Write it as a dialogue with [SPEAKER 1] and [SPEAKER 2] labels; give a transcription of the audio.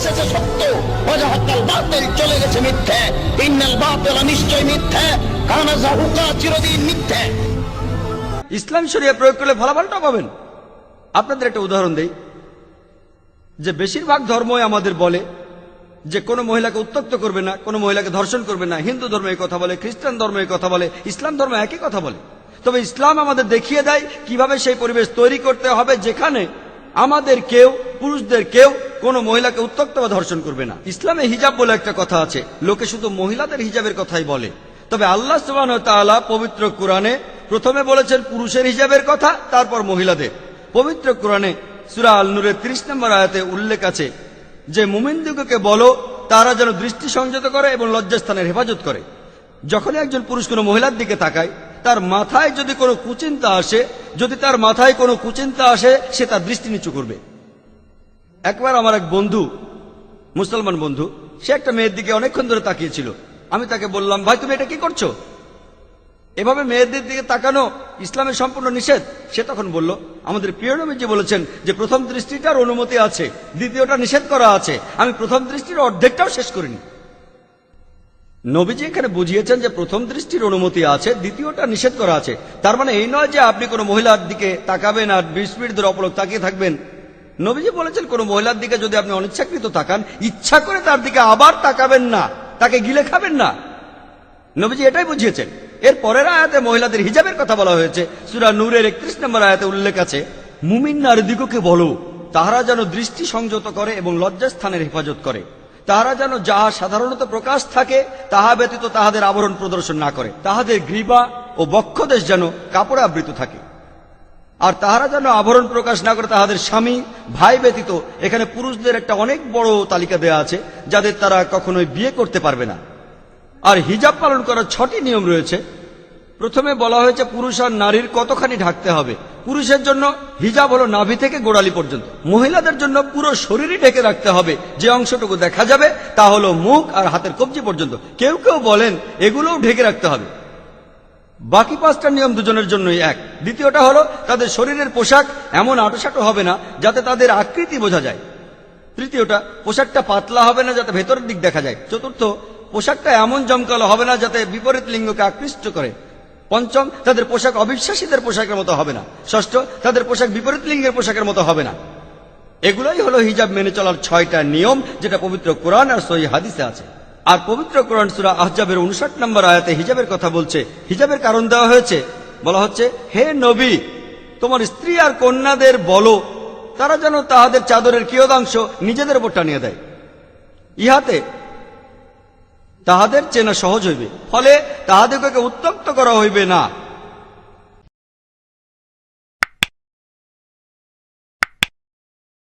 [SPEAKER 1] সত্য। বাতিল চলে গেছে মিথ্যে। ইন্নাল বাতিল নিশ্চয় মিথ্যে। কানা জাহুকা চিরদিন মিথ্যে।
[SPEAKER 2] ইসলাম শরিয়া প্রয়োগ করলে ফলাফলটা পাবেন। আপনাদের একটা উদাহরণ দেই। যে বেশিরভাগ ধর্মই আমাদের বলে যে কোনো মহিলাকে উত্তক্ত করবে না, কোনো মহিলাকে ধর্ষণ করবে না। হিন্দু ধর্ম কথা বলে, খ্রিস্টান ধর্ম কথা বলে, ইসলাম ধর্ম একই কথা বলে। তবে ইসলাম আমাদের দেখিয়ে দেয় কীভাবে সেই পরিবেশ তৈরি করতে হবে যেখানে আমাদের কেউ, পুরুষদের কেউ কোনো মহিলাকে উত্তক্ত বা ধর্ষণ করবে না। ইসলামে হিজাব বলে একটা কথা আছে। লোকে শুধু মহিলাদের হিজাবের কথাই বলে। তবে আল্লাহ তাআলা পবিত্র কোরআনে প্রথমে বলেছেন পুরুষের হিজাবের কথা, তারপর মহিলাদের। পবিত্র কোরআনে সুরা আল নূরের ত্রিশ নম্বর আয়াতে উল্লেখ আছে, যে মুমিনদিগকে বলো, তারা যেন দৃষ্টি সংযত করে এবং লজ্জাস্থানের হেফাজত করে। যখনই একজন পুরুষ কোনো মহিলার দিকে তাকায়, তার মাথায় যদি কোনো কুচিন্তা আসে, যদি তার মাথায় কোনো কুচিন্তা আসে, সে তার দৃষ্টি নিচু করবে। একবার আমার এক বন্ধু, মুসলমান বন্ধু, সে একটা মেয়ের দিকে অনেকক্ষণ ধরে তাকিয়েছিল। আমি তাকে বললাম, ভাই, তুমি এটা কি করছ? এভাবে মেয়েদের দিকে তাকানো ইসলামের সম্পূর্ণ নিষেধ। সে তখন বলল, আমাদের প্রিয় নবীজি বলেছেন যে প্রথম দৃষ্টিটার অনুমতি আছে, দ্বিতীয়টা নিষেধ করা আছে। আমি প্রথম দৃষ্টির অর্ধেকটাও শেষ করিনি। নবীজি এখানে বুঝিয়েছেন যে প্রথম দৃষ্টির অনুমতি আছে, দ্বিতীয়টা নিষেধ করা আছে। তার মানে এই নয় যে আপনি কোনো মহিলার দিকে তাকাবেন আর বিশ মিনিট ধরে অপলক তাকিয়ে থাকবেন। নবীজি বলেছেন, কোনো মহিলার দিকে যদি আপনি অনিচ্ছাকৃত তাকান, ইচ্ছা করে তার দিকে আবার তাকাবেন না। তাকে গিলে খাবেন না। নবীজি এটাই বুঝিয়েছেন। এর পরের আয়াতে মহিলাদের হিজাবের কথা বলা হয়েছে। সুরা নূরের একত্রিশ নম্বর আয়াতে উল্লেখ আছে, মুমিন নারীদিগকে বলো, তাহারা যেন দৃষ্টি সংযত করে এবং লজ্জাস্থানের হেফাজত করে। তাহারা যেন যাহা সাধারণত প্রকাশ থাকে, তাহা ব্যতীত তাহাদের আবরণ প্রদর্শন না করে। তাহাদের গ্রীবা ও বক্ষদেশ যেন কাপড়ে আবৃত থাকে। আর তাহারা যেন আভরণ প্রকাশ না করে তাহাদের স্বামী, ভাই ব্যতীত এখানে পুরুষদের একটা অনেক বড় তালিকা দেয়া আছে, যাদের তারা কখনোই বিয়ে করতে পারবে না। আর হিজাব পালন করার ছটি নিয়ম রয়েছে। প্রথমে বলা হয়েছে, পুরুষ আর নারীর কতখানি ঢাকতে হবে? পুরুষের জন্য হিজাব হলো নাভি থেকে গোড়ালি পর্যন্ত। মহিলাদের জন্য পুরো শরীরই ঢেকে রাখতে হবে। যে অংশটুকু দেখা যাবে, তা হলো মুখ আর হাতের কবজি পর্যন্ত। কেউ কেউ বলেন, এগুলোও ঢেকে রাখতে হবে। বাকি পাঁচটা নিয়ম দুজনের জন্যই এক। দ্বিতীয়টা হলো, তাদের শরীরের পোশাক এমন আটোসাটো হবে না যাতে তাদের আকৃতি বোঝা যায়। তৃতীয়টা, পোশাকটা পাতলা হবে না যাতে ভেতরের দিক দেখা যায়। চতুর্থ, পোশাকটা এমন জমকালো হবে না যাতে বিপরীত লিঙ্গকে আকৃষ্ট করে। পঞ্চম, তাদের পোশাক অবিশ্বাসীদের পোশাকের মতো হবে না। ষষ্ঠ, তাদের পোশাক বিপরীত লিঙ্গের পোশাকের মতো হবে না। এগুলোই হলো হিজাব মেনে চলার ছয়টা নিয়ম, যেটা পবিত্র কোরআন আর সহি হাদিসে আছে। আর পবিত্র কোরআন সুরা আহজাবের উনষাট নম্বর আয়াতে হিজাবের কথা বলছে। হিজাবের কারণ দেওয়া হয়েছে। বলা হচ্ছে, হে নবী, তোমার স্ত্রী আর কন্যাদের বলো, তারা যেন তাহাদের চাদরের কিয়দাংশ নিজেদের উপর টানিয়ে দেয়। ইহাতে তাহাদের চেনা সহজ হইবে, ফলে তাহাদেরকে উত্তপ্ত করা হইবে না।